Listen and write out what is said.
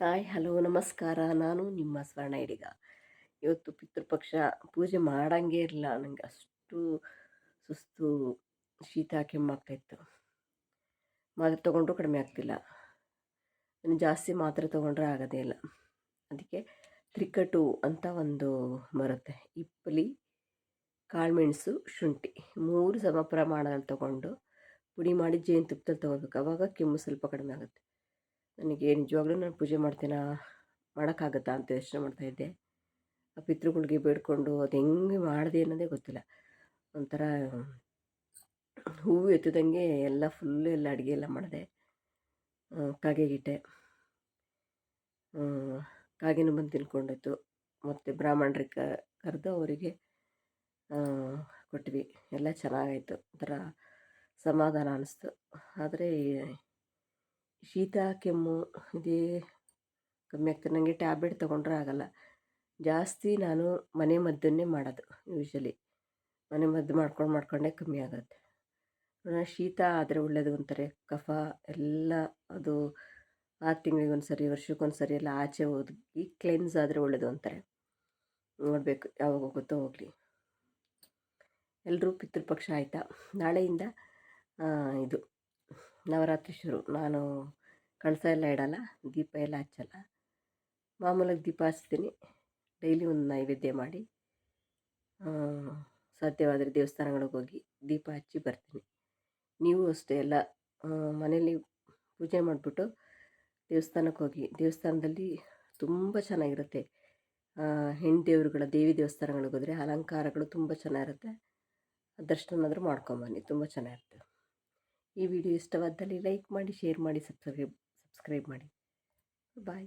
Hi, hello, ನಮಸ್ಕಾರ. ನಾನು ನಿಮ್ಮ ಸ್ವರ್ಣ ಹಿಡಿಗ. ಇವತ್ತು ಪಿತೃಪಕ್ಷ ಪೂಜೆ ಮಾಡಂಗೆ ಇರಲಿಲ್ಲ. ನನಗೆ ಅಷ್ಟು ಸುಸ್ತು ಶೀತ ಕೆಮ್ಮಾಗ್ತಾಯಿತ್ತು ಮಾತ್ರೆ ತೊಗೊಂಡ್ರೂ ಕಡಿಮೆ ಆಗ್ತಿಲ್ಲ. ಇನ್ನು ಜಾಸ್ತಿ ಮಾತ್ರೆ ತೊಗೊಂಡ್ರೆ ಆಗೋದೇ ಇಲ್ಲ. ಅದಕ್ಕೆ ತ್ರಿಕಟು ಅಂತ ಒಂದು ಬರುತ್ತೆ. ಇಪ್ಪಲಿ ಕಾಳುಮೆಣಸು, ಶುಂಠಿ. ಮೂರು ಸಮ ಪ್ರಮಾಣದಲ್ಲಿ ತೊಗೊಂಡು ಪುಡಿ ಮಾಡಿ ಜೇನುತುಪ್ಪದಲ್ಲಿ ತೊಗೋಬೇಕು. ಅವಾಗ ಕೆಮ್ಮು ಸ್ವಲ್ಪ ಕಡಿಮೆ ಆಗುತ್ತೆ. ನನಗೆ ನಿಜವಾಗ್ಲೂ ನಾನು ಪೂಜೆ ಮಾಡ್ತೀನಾ, ಮಾಡೋಕ್ಕಾಗತ್ತಾ ಅಂತ ಯೋಚನೆ ಮಾಡ್ತಾಯಿದ್ದೆ ಆ ಪಿತೃಗಳಿಗೆ ಬೇಡ್ಕೊಂಡು ಅದು ಹೆಂಗೆ ಮಾಡಿದೆ ಅನ್ನೋದೇ ಗೊತ್ತಿಲ್ಲ. ಒಂಥರ ಹೂವು ಎತ್ತಿದಂಗೆ ಎಲ್ಲ ಫುಲ್ಲು ಎಲ್ಲ ಅಡುಗೆ ಎಲ್ಲ ಮಾಡಿದೆ. ಕಾಗೆಗಿಟ್ಟೆ ಕಾಗೆನೂ ಬಂದು ತಿನ್ಕೊಂಡಿತ್ತು ಮತ್ತು ಬ್ರಾಹ್ಮಣರಿಗೆ ಕರೆದು ಅವರಿಗೆ ಕೊಟ್ವಿ. ಎಲ್ಲ ಚೆನ್ನಾಗಾಯಿತು. ಒಂಥರ ಸಮಾಧಾನ ಅನ್ನಿಸ್ತು ಆದರೆ ಶೀತ, ಕೆಮ್ಮು ಇದೇ ಕಮ್ಮಿ ಆಗ್ತದೆ. ನನಗೆ ಟ್ಯಾಬ್ಲೆಟ್ ತೊಗೊಂಡ್ರೆ ಆಗೋಲ್ಲ. ಜಾಸ್ತಿ ನಾನು ಮನೆ ಮದ್ದನ್ನೇ ಮಾಡೋದು ಯೂಶ್ವಲಿ ಮನೆ ಮದ್ದು ಮಾಡ್ಕೊಂಡು ಮಾಡ್ಕೊಂಡೇ ಕಮ್ಮಿ ಆಗುತ್ತೆ. ಶೀತ ಆದರೆ ಒಳ್ಳೆಯದು ಅಂತಾರೆ. ಕಫ ಎಲ್ಲ ಅದು ಆರು ತಿಂಗಳಿಗೊಂದು ಸರಿ ವರ್ಷಕ್ಕೊಂದು ಸರಿ ಎಲ್ಲ ಆಚೆ ಹೋಗಿ ಕ್ಲೆನ್ಸ್ ಆದರೆ ಒಳ್ಳೆಯದು ಅಂತಾರೆ. ನೋಡಬೇಕು ಯಾವಾಗ ಹೋಗುತ್ತೋ ಹೋಗಲಿ. ಎಲ್ಲರೂ ಪಿತೃಪಕ್ಷ ಆಯಿತಾ? ನಾಳೆಯಿಂದ ಇದು ನವರಾತ್ರಿ ಶುರು. ನಾನು ಕಳಸ ಎಲ್ಲ ಇಡಲ್ಲ, ದೀಪ ಎಲ್ಲ ಹಚ್ಚಲ್ಲ. ಮಾಮೂಲಾಗಿ ದೀಪ ಹಚ್ತೀನಿ. ಡೈಲಿ ಒಂದು ನೈವೇದ್ಯ ಮಾಡಿ ಸಾಧ್ಯವಾದರೆ ದೇವಸ್ಥಾನಗಳಿಗೆ ಹೋಗಿ ದೀಪ ಹಚ್ಚಿ ಬರ್ತೀನಿ. ನೀವು ಅಷ್ಟೇ ಎಲ್ಲ ಮನೇಲಿ ಪೂಜೆ ಮಾಡಿಬಿಟ್ಟು ದೇವಸ್ಥಾನಕ್ಕೆ ಹೋಗಿ. ದೇವಸ್ಥಾನದಲ್ಲಿ ತುಂಬ ಚೆನ್ನಾಗಿರುತ್ತೆ. ಹೆಣ್ಣು ದೇವರುಗಳ ದೇವಿ ದೇವಸ್ಥಾನಗಳಿಗೆ ಹೋದರೆ ಅಲಂಕಾರಗಳು ತುಂಬ ಚೆನ್ನಾಗಿರುತ್ತೆ. ದರ್ಶನನಾದರೂ ಮಾಡ್ಕೊಂಬನ್ನಿ ತುಂಬ ಚೆನ್ನಾಗಿರುತ್ತೆ. ಈ ವಿಡಿಯೋ ಇಷ್ಟವಾದಲ್ಲಿ ಲೈಕ್ ಮಾಡಿ, ಶೇರ್ ಮಾಡಿ, ಸಬ್ಸ್ಕ್ರೈಬ್ ಸಬ್ಸ್ಕ್ರೈಬ್ ಮಾಡಿ. ಬಾಯ್.